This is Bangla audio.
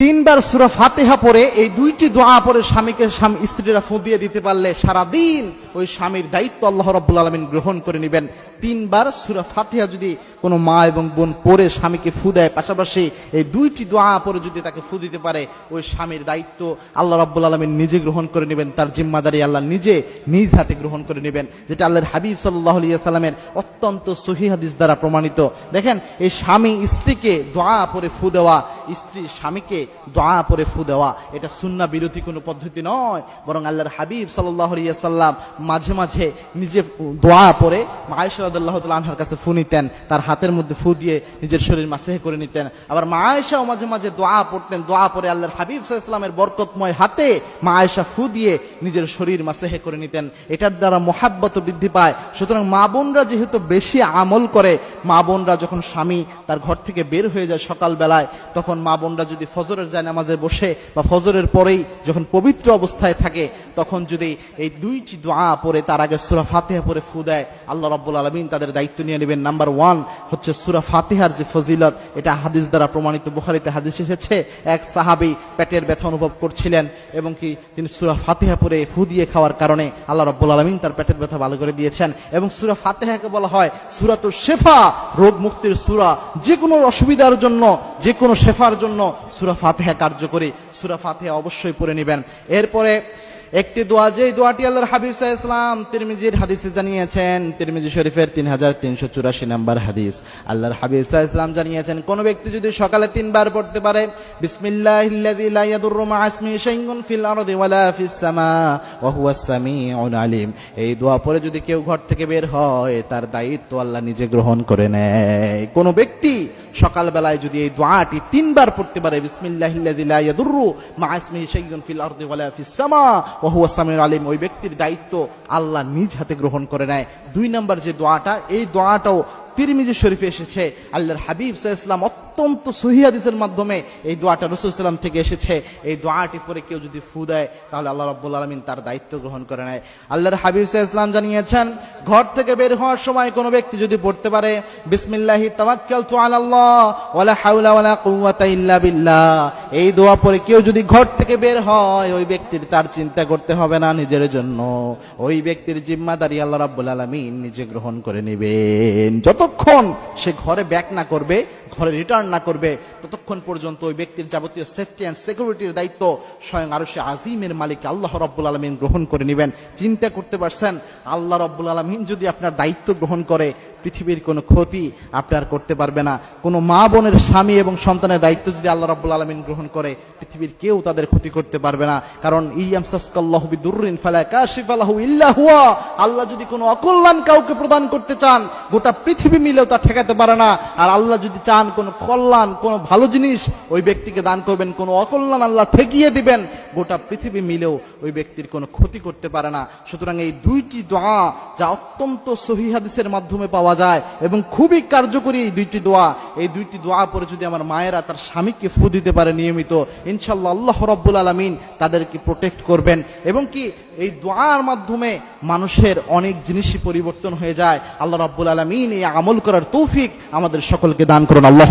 তিনবার সুরা ফাতেহা পরে এই দুইটি দোয়া পরে স্বামীকে স্বামী স্ত্রীরা ফুঁদিয়ে দিতে পারলে সারাদিন ওই স্বামীর দায়িত্ব আল্লাহ রব্বুল আলমিন গ্রহণ করে নেবেন। তিনবার সুরা ফাতেহা যদি কোনো মা এবং বোন পরে স্বামীকে ফু দেয়, পাশাপাশি এই দুইটি দোয়া পরে যদি তাকে ফু দিতে পারে, ওই স্বামীর দায়িত্ব আল্লাহ রব্বুল আলমিন নিজে গ্রহণ করে নেবেন, তার জিম্মাদারি আল্লাহ নিজে নিজ হাতে গ্রহণ করে নেবেন, যেটা আল্লাহর হাবিব সাল্লাহ সাল্লামের অত্যন্ত সহি হাদিস দ্বারা প্রমাণিত। দেখেন, এই স্বামী স্ত্রীকে দোয়া পরে ফু দেওয়া, স্ত্রী স্বামীকে দোয়া পরে ফু দেওয়া, এটা সুন্না বিরোধী কোনো পদ্ধতি নয়, বরং আল্লাহর হাবিব সাল্লাহ সাল্লাম মাঝে মাঝে নিজে দোয়া পরে মায়েশরাদুল্লাহ আনহার কাছে ফু নিতেন, তার হাতের মধ্যে ফু দিয়ে নিজের শরীর মাসেহে করে নিতেন। আবার মা আয়েশাও মাঝে মাঝে দোয়া পড়তেন। দোয়া পরে আল্লাহর হাবিব সাল্লামের বরকতময় হাতে মা আয়েশা ফু দিয়ে নিজের শরীর মাসেহে করে নিতেন। এটার দ্বারা মহাব্বত বৃদ্ধি পায়। সুতরাং মা বোনরা যেহেতু বেশি আমল করে, মা বোনরা যখন স্বামী তার ঘর থেকে বের হয়ে যায় সকাল বেলায় তখন মা বোনরা যদি ফজরের যায় নামাজে বসে বা ফজরের পরেই যখন পবিত্র অবস্থায় থাকে তখন যদি এই দুইটি দোয়া পরে তার আগে সুরা ফাতেহা পরে ফু দেয়, আল্লাহ রাব্বুল আলমিন তাদের দায়িত্ব নিয়ে নেবেন। নাম্বার ওয়ান হচ্ছে সুরা ফাতেহার যে ফজিলত, এটা হাদিস দ্বারা প্রমাণিত, বুখারিতে হাদিস এসেছে, এক সাহাবি পেটের ব্যথা অনুভব করছিলেন এবং কি তিনি সুরা ফাতেহা পরে ফু দিয়ে খাওয়ার কারণে আল্লাহ রাব্বুল আলমিন তার পেটের ব্যথা ভালো করে দিয়েছেন। এবং সুরা ফাতেহাকে বলা হয় সুরা তো শেফা, রোগ মুক্তির সুরা। যে কোনো অসুবিধার জন্য যে কোনো শেফার জন্য সুরা ফাতেহা কার্যকরী। সুরা ফাতেহা অবশ্যই পড়ে নেবেন। এরপরে একটি দোয়া যে দোয়াটি আল্লাহর হাবিব সাহা ইসলাম তিরমিজির হাদিসে জানিয়েছেন, তিরমিজি শরীফের তিন হাজার তিনশো চুরাশি নাম্বার হাদিস। আল্লাহর হাবিব সাহা ইসলাম জানিয়েছেন, কোন ব্যক্তি যদি সকালে তিনবার পড়তে পারে আলিম। এই দোয়া পরে যদি কেউ ঘর থেকে বের হয়, তার দায়িত্ব আল্লাহ নিজে গ্রহণ করে নেয়। কোন ব্যক্তি সকালবেলায় যদি এই দোয়াটি তিনবার পড়তে পারে আলিম। ওই ব্যক্তির দায়িত্ব আল্লাহ নিজ হাতে গ্রহণ করে নেয়। দুই নম্বর যে দোয়াটা, এই দোয়াটাও তিরমিজি শরীফে এসেছে। আল্লাহর হাবিব সাহা ইসলাম অত্যন্ত সহি হাদিসের মাধ্যমে এই দোয়াটা রসুল সাল্লাম থেকে এসেছে। এই দোয়াটি পরে কেউ যদি ফু দেয়, তাহলে আল্লাহ রাব্বুল আলামিন তার দায়িত্ব গ্রহণ করে নেয়। আল্লাহর হাবিব ইসলাম জানিয়েছেন, ঘর থেকে বের হওয়ার সময় কোনো ব্যক্তি যদি পড়তে পারে, বিসমিল্লাহি ইল্লা বিল্লাহ। এই দোয়া পরে কেউ যদি ঘর থেকে বের হয়, ওই ব্যক্তির তার চিন্তা করতে হবে না নিজের জন্য। ওই ব্যক্তির জিম্মাদারি আল্লাহ রাব্বুল আলামিন নিজে গ্রহণ করে নেবেন। যতক্ষণ সে ঘরে ব্যাক না করবে, ঘরে রিটার্ন না করবে, ততক্ষণ পর্যন্ত ওই ব্যক্তির যাবতীয় সেফটি অ্যান্ড সিকিউরিটির দায়িত্ব স্বয়ং আরও সে আজিমের মালিক আল্লাহ রব্বুল আলমিন গ্রহণ করে নেবেন। চিন্তা করতে পারছেন, আল্লাহ রব্বুল আলমিন যদি আপনার দায়িত্ব গ্রহণ করে, পৃথিবীর কোনো ক্ষতি আপনার করতে পারবে না। কোনো মা বোনের স্বামী এবং সন্তানের দায়িত্ব যদি আল্লাহ রাব্বুল আলমিন গ্রহণ করে, পৃথিবীর কেউ তাদের ক্ষতি করতে পারবে না। কারণ আল্লাহ যদি কোনো অকল্যাণ কাউকে প্রদান করতে চান, গোটা পৃথিবী মিলেও তা ঠেকাতে পারে না। আর আল্লাহ যদি চান কোনো কল্যাণ, কোনো ভালো জিনিস ওই ব্যক্তিকে দান করবেন, কোনো অকল্যাণ আল্লাহ ঠেকিয়ে দিবেন, গোটা পৃথিবী মিলেও ওই ব্যক্তির কোনো ক্ষতি করতে পারে না। সুতরাং এই দুইটি দোয়া যা অত্যন্ত সহিহাদিসের মাধ্যমে পাওয়া যায় এবং খুবই কার্যকরী এই দুইটি দোয়া এই দুইটি দোয়া পরে যদি আমার মায়েরা তার স্বামীকে ফু দিতে পারে নিয়মিত, ইনশাল্লাহ আল্লাহ রব্বুল আলমিন তাদেরকে প্রোটেক্ট করবেন। এবং কি এই দোয়ার মাধ্যমে মানুষের অনেক জিনিসই পরিবর্তন হয়ে যায়। আল্লাহ রব্বুল আলমিন এই আমল করার তৌফিক আমাদের সকলকে দান করুন। আল্লাহ